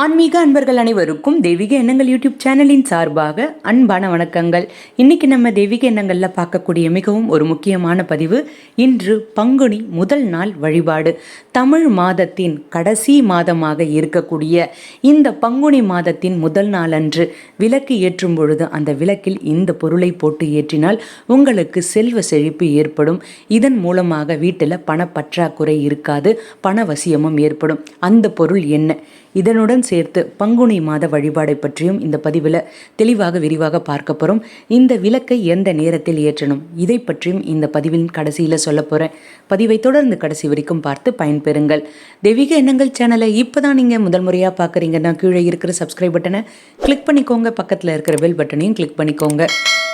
ஆன்மீக அன்பர்கள் அனைவருக்கும் தெய்வீக எண்ணங்கள் யூடியூப் சேனலின் சார்பாக அன்பான வணக்கங்கள். இன்னைக்கு நம்ம தெய்வீக எண்ணங்களில் பார்க்கக்கூடிய மிகவும் ஒரு முக்கியமான பதிவு இன்று பங்குனி முதல் நாள் வழிபாடு. தமிழ் மாதத்தின் கடைசி மாதமாக இருக்கக்கூடிய இந்த பங்குனி மாதத்தின் முதல் நாள் அன்று விளக்கு ஏற்றும் பொழுது அந்த விளக்கில் இந்த பொருளை போட்டு ஏற்றினால் உங்களுக்கு செல்வ செழிப்பு ஏற்படும். இதன் மூலமாக வீட்டில் பணப்பற்றாக்குறை இருக்காது பணவசியமும் ஏற்படும். அந்த பொருள் என்ன? இதனுடன் சேர்த்து பங்குனி மாத வழிபாடை பற்றியும் இந்த பதிவில் தெளிவாக விரிவாக பார்க்க போகிறோம் இந்த விளக்கை எந்த நேரத்தில் ஏற்றணும்? இதை பற்றியும் இந்த பதிவின் கடைசியில் சொல்ல போகிறேன் பதிவை தொடர்ந்து கடைசி வரைக்கும் பார்த்து பயன்பெறுங்கள். தெய்வீக எண்ணங்கள் சேனலை இப்போ தான் நீங்கள் முதல் முறையாக பார்க்குறீங்கன்னா கீழே இருக்கிற சப்ஸ்கிரைப் பட்டனை கிளிக் பண்ணிக்கோங்க. பக்கத்தில் இருக்கிற பெல் பட்டனையும் கிளிக் பண்ணிக்கோங்க.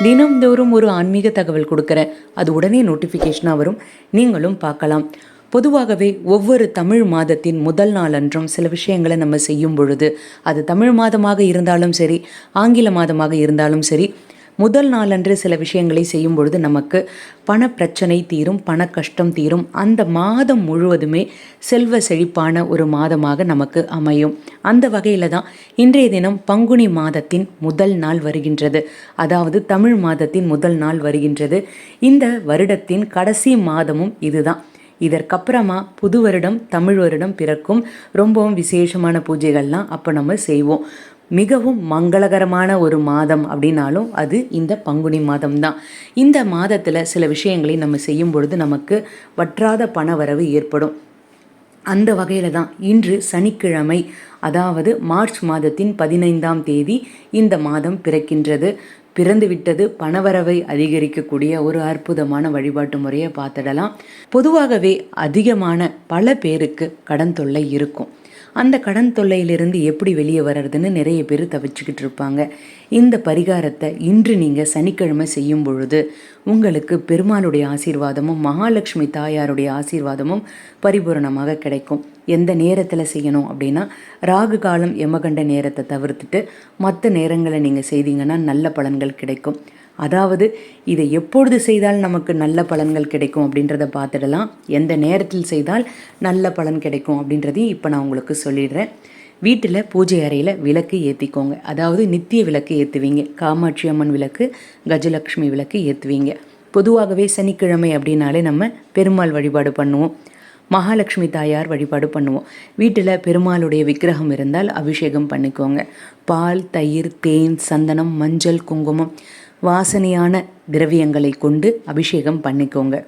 தினம்தோறும் ஒரு ஆன்மீக தகவல் கொடுக்குறேன். அது உடனே நோட்டிஃபிகேஷனாக வரும். நீங்களும் பார்க்கலாம். பொதுவாகவே ஒவ்வொரு தமிழ் மாதத்தின் முதல் நாளன்றும் சில விஷயங்களை நம்ம செய்யும் பொழுது அது தமிழ் மாதமாக இருந்தாலும் சரி ஆங்கில மாதமாக இருந்தாலும் சரி முதல் நாளன்று சில விஷயங்களை செய்யும் பொழுது நமக்கு பண பிரச்சனை தீரும் பண கஷ்டம் தீரும். அந்த மாதம் முழுவதுமே செல்வ செழிப்பான ஒரு மாதமாக நமக்கு அமையும். அந்த வகையில் தான் இன்றைய தினம் பங்குனி மாதத்தின் முதல் நாள் வருகின்றது. அதாவது தமிழ் மாதத்தின் முதல் நாள் வருகின்றது. இந்த வருடத்தின் கடைசி மாதமும் இதுதான். இதற்கப்புறமா புது வருடம் தமிழ் வருடம் பிறக்கும். ரொம்பவும் விசேஷமான பூஜைகள்லாம் அப்போ நம்ம செய்வோம். மிகவும் மங்களகரமான ஒரு மாதம் அப்படின்னாலும் அது இந்த பங்குனி மாதம் தான் இந்த மாதத்தில் சில விஷயங்களை நம்ம செய்யும் பொழுது நமக்கு வற்றாத பண வரவு ஏற்படும். அந்த வகையில் தான் இன்று சனிக்கிழமை அதாவது மார்ச் மாதத்தின் பதினைந்தாம் தேதி இந்த மாதம் பிறக்கின்றது. பிறந்துவிட்டது பணவரவை அதிகரிக்கக்கூடிய ஒரு அற்புதமான வழிபாட்டு முறையை பார்த்துடலாம். பொதுவாகவே அதிகமான பல பேருக்கு கடன் தொல்லை இருக்கும். அந்த கடன் தொல்லையிலிருந்து எப்படி வெளியே வர்றதுன்னு நிறைய பேர் தவிச்சுக்கிட்டு இருப்பாங்க. இந்த பரிகாரத்தை இன்று நீங்கள் சனிக்கிழமை செய்யும் பொழுது உங்களுக்கு பெருமாளுடைய ஆசீர்வாதமும் மகாலட்சுமி தாயாருடைய ஆசீர்வாதமும் பரிபூரணமாக கிடைக்கும். எந்த நேரத்தில் செய்யணும் அப்படின்னா ராகு காலம் யமகண்ட நேரத்தை தவிர்த்துட்டு மற்ற நேரங்களை நீங்கள் செய்தீங்கன்னா நல்ல பலன்கள் கிடைக்கும். அதாவது இதை எப்பொழுது செய்தால் நமக்கு நல்ல பலன்கள் கிடைக்கும் அப்படின்றத பார்த்துடலாம். எந்த நேரத்தில் செய்தால் நல்ல பலன் கிடைக்கும் அப்படின்றதையும் இப்போ நான் உங்களுக்கு சொல்லிடுறேன். வீட்டில் பூஜை அறையில் விளக்கு ஏற்றிக்கோங்க அதாவது நித்திய விளக்கு ஏற்றுவீங்க காமாட்சி அம்மன் விளக்கு கஜலக்ஷ்மி விளக்கு ஏற்றுவீங்க பொதுவாகவே சனிக்கிழமை அப்படின்னாலே நம்ம பெருமாள் வழிபாடு பண்ணுவோம். மகாலட்சுமி தாயார் வழிபாடு பண்ணுவோம். வீட்டில் பெருமாளுடைய விக்கிரகம் இருந்தால் அபிஷேகம் பண்ணிக்கோங்க. பால் தயிர் தேன் சந்தனம் மஞ்சள் குங்குமம் வாசனையான திரவியங்களை கொண்டு அபிஷேகம் பண்ணிக்கோங்க.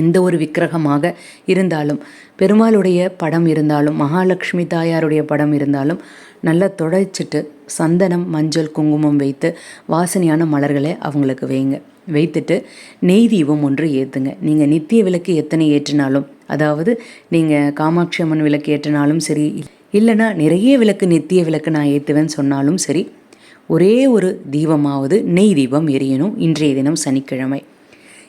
எந்த ஒரு விக்கிரகமாக இருந்தாலும் பெருமாளுடைய படம் இருந்தாலும் மகாலட்சுமி தாயாருடைய படம் இருந்தாலும் நல்லா துடைச்சிட்டு சந்தனம் மஞ்சள் குங்குமம் வைத்து வாசனையான மலர்களை அவங்களுக்கு வைங்க. வைத்துட்டு நெய் தீபம் ஒன்று ஏற்றுங்க நீங்கள் நித்திய விளக்கு எத்தனை ஏற்றினாலும் அதாவது நீங்கள் காமாட்சி அம்மன் விளக்கு ஏற்றினாலும் சரி இல்லைனா நிறைய விளக்கு நித்திய விளக்கு நான் ஏற்றுவேன்னு சொன்னாலும் சரி ஒரே ஒரு தீபமாவது நெய் தீபம் எரியணும் இன்றைய தினம் சனிக்கிழமை.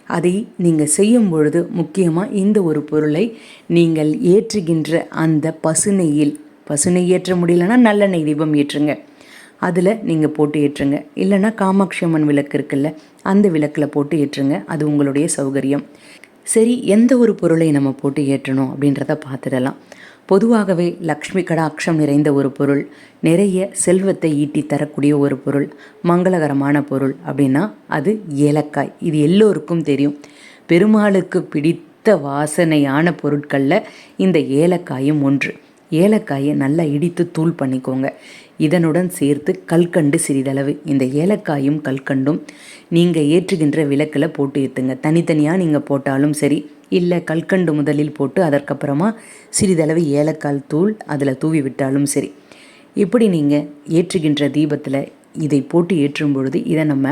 அதை நீங்கள் செய்யும் பொழுது முக்கியமாக இந்த ஒரு பொருளை நீங்கள் ஏற்றுகின்ற அந்த பசுநெய்யில் பசுநெய் ஏற்ற முடியலன்னா நல்ல நெய் தீபம் ஏற்றுங்க. அதில் நீங்கள் போட்டு ஏற்றுங்க. இல்லைன்னா காமாட்சி அம்மன் விளக்கு இருக்குல்ல அந்த விளக்கில் போட்டு ஏற்றுங்க. அது உங்களுடைய சௌகரியம். சரி எந்த ஒரு பொருளை நம்ம போட்டு ஏற்றணும் அப்படின்றத பார்த்துடலாம். பொதுவாகவே லக்ஷ்மி கடாட்சம் நிறைந்த ஒரு பொருள் நிறைய செல்வத்தை ஈட்டி தரக்கூடிய ஒரு பொருள் மங்களகரமான பொருள் அப்படின்னா அது ஏலக்காய். இது எல்லோருக்கும் தெரியும். பெருமாளுக்கு பிடித்த வாசனையான பொருட்களில் இந்த ஏலக்காயும் ஒன்று. ஏலக்காயை நல்லா இடித்து தூள் பண்ணிக்கோங்க. இதனுடன் சேர்த்து கல்கண்டு சிறிதளவு. இந்த ஏலக்காயும் கல்கண்டும் நீங்கள் ஏற்றுகின்ற விளக்கில் போட்டு ஏற்றுங்க தனித்தனியாக நீங்கள் போட்டாலும் சரி இல்லை கல்கண்டு முதலில் போட்டு அதற்கப்புறமா சிறிதளவு ஏலக்கால் தூள் அதில் தூவி விட்டாலும் சரி. இப்படி நீங்கள் ஏற்றுகின்ற தீபத்தில் இதை போட்டு ஏற்றும் பொழுது இதை நம்ம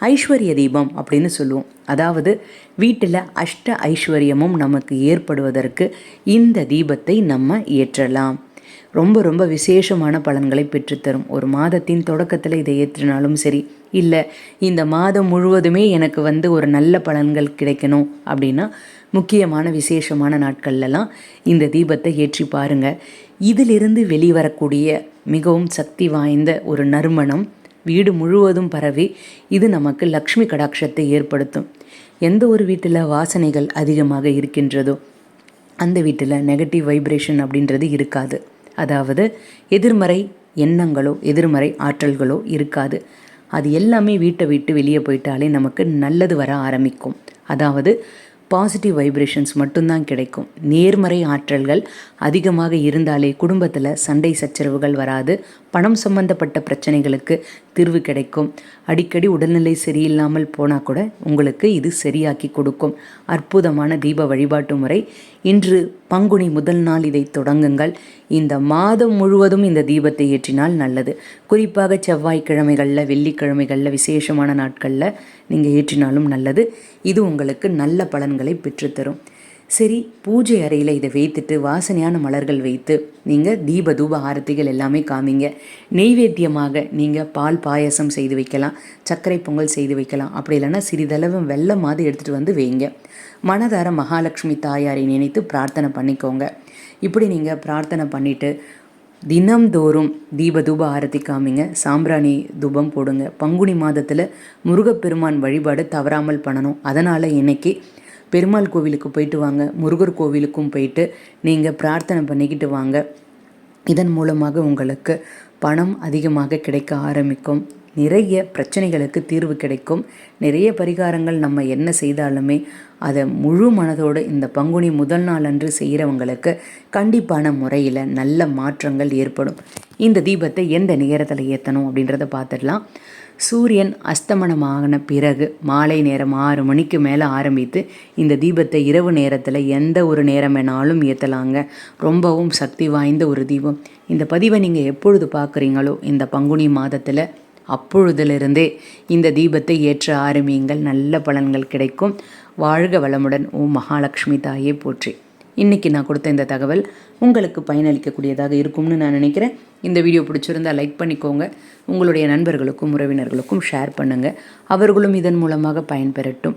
ஐஸ்வர்ய தீபம் அப்படின்னு சொல்லுவோம். அதாவது வீட்டில் அஷ்ட ஐஸ்வர்யமும் நமக்கு ஏற்படுவதற்கு இந்த தீபத்தை நம்ம ஏற்றலாம். ரொம்ப ரொம்ப விசேஷமான பலன்களை பெற்றுத்தரும். ஒரு மாதத்தின் தொடக்கத்தில் இதை ஏற்றினாலும் சரி இல்லை இந்த மாதம் முழுவதுமே எனக்கு வந்து ஒரு நல்ல பலன்கள் கிடைக்கணும் அப்படின்னா முக்கியமான விசேஷமான நாட்கள்லலாம் இந்த தீபத்தை ஏற்றி பாருங்கள் இதிலிருந்து வெளிவரக்கூடிய மிகவும் சக்தி வாய்ந்த ஒரு நறுமணம் வீடு முழுவதும் பரவி இது நமக்கு லக்ஷ்மி கடாட்சத்தை ஏற்படுத்தும். எந்த ஒரு வீட்டில் வாசனைகள் அதிகமாக இருக்கின்றதோ அந்த வீட்டில் நெகட்டிவ் வைப்ரேஷன் அப்படின்றது இருக்காது. அதாவது எதிர்மறை எண்ணங்களோ எதிர்மறை ஆற்றல்களோ இருக்காது. அது எல்லாமே வீட்டை விட்டு வெளியே போயிட்டாலே நமக்கு நல்லது வர ஆரம்பிக்கும். அதாவது பாசிட்டிவ் வைப்ரேஷன்ஸ் மட்டும்தான் கிடைக்கும். நேர்மறை ஆற்றல்கள் அதிகமாக இருந்தாலே குடும்பத்தில் சண்டை சச்சரவுகள் வராது. பணம் சம்பந்தப்பட்ட பிரச்சனைகளுக்கு தீர்வு கிடைக்கும். அடிக்கடி உடல்நிலை சரியில்லாமல் போனால் கூட உங்களுக்கு இது சரியாக்கி கொடுக்கும். அற்புதமான தீப வழிபாட்டு முறை. இன்று பங்குனி முதல் நாள் இதை தொடங்குங்கள். இந்த மாதம் முழுவதும் இந்த தீபத்தை ஏற்றினால் நல்லது. குறிப்பாக செவ்வாய்க்கிழமைகளில் வெள்ளிக்கிழமைகளில் விசேஷமான நாட்களில் நீங்கள் ஏற்றினாலும் நல்லது. இது உங்களுக்கு நல்ல பலன்களை பெற்றுத்தரும். சரி பூஜை அறையில் இதை வைத்துட்டு வாசனையான மலர்கள் வைத்து நீங்கள் தீப தூப ஆரத்திகள் எல்லாமே காமிங்க. நெய்வேத்தியமாக நீங்கள் பால் பாயசம் செய்து வைக்கலாம் சர்க்கரை பொங்கல் செய்து வைக்கலாம். அப்படி இல்லைன்னா சிறிதளவு வெள்ளம் மாதிரி எடுத்துகிட்டு வந்து வைங்க மனதார மகாலட்சுமி தாயாரை நினைத்து பிரார்த்தனை பண்ணிக்கோங்க. இப்படி நீங்கள் பிரார்த்தனை பண்ணிவிட்டு தினம்தோறும் தீப தூப ஆரத்தி காமிங்க சாம்பிராணி தூபம் போடுங்க. பங்குனி மாதத்தில் முருகப்பெருமான் வழிபாடு தவறாமல் பண்ணணும். அதனால் இன்றைக்கி பெருமாள் கோவிலுக்கு போயிட்டு வாங்க முருகர் கோவிலுக்கும் போயிட்டு நீங்கள் பிரார்த்தனை பண்ணிக்கிட்டு வாங்க. இதன் மூலமாக உங்களுக்கு பணம் அதிகமாக கிடைக்க ஆரம்பிக்கும். நிறைய பிரச்சனைகளுக்கு தீர்வு கிடைக்கும். நிறைய பரிகாரங்கள் நம்ம என்ன செய்தாலுமே அதை முழு மனதோடு இந்த பங்குனி முதல் நாள் அன்று செய்கிறவங்களுக்கு கண்டிப்பான முறையில் நல்ல மாற்றங்கள் ஏற்படும். இந்த தீபத்தை எந்த நேரத்தில் ஏற்றணும் அப்படின்றத பார்த்துடலாம் சூரியன் அஸ்தமனமான பிறகு மாலை நேரம் ஆறு மணிக்கு மேலே ஆரம்பித்து இந்த தீபத்தை இரவு நேரத்தில் எந்த ஒரு நேரம் வேணாலும் ஏற்றலாங்க ரொம்பவும் சக்தி வாய்ந்த ஒரு தீபம். இந்த பதிவை நீங்கள் எப்பொழுது பார்க்குறீங்களோ இந்த பங்குனி மாதத்தில் அப்பொழுதிலிருந்தே இந்த தீபத்தை ஏற்ற ஆரம்பியுங்கள். நல்ல பலன்கள் கிடைக்கும். வாழ்க வளமுடன். ஓ மகாலட்சுமி தாயே போற்றி. இன்றைக்கி நான் கொடுத்த இந்த தகவல் உங்களுக்கு பயனளிக்கக்கூடியதாக இருக்கும்னு நான் நினைக்கிறேன். இந்த வீடியோ பிடிச்சிருந்தா லைக் பண்ணிக்கோங்க. உங்களுடைய நண்பர்களுக்கும் உறவினர்களுக்கும் ஷேர் பண்ணுங்கள் அவர்களும் இதன் மூலமாக பயன்பெறட்டும்.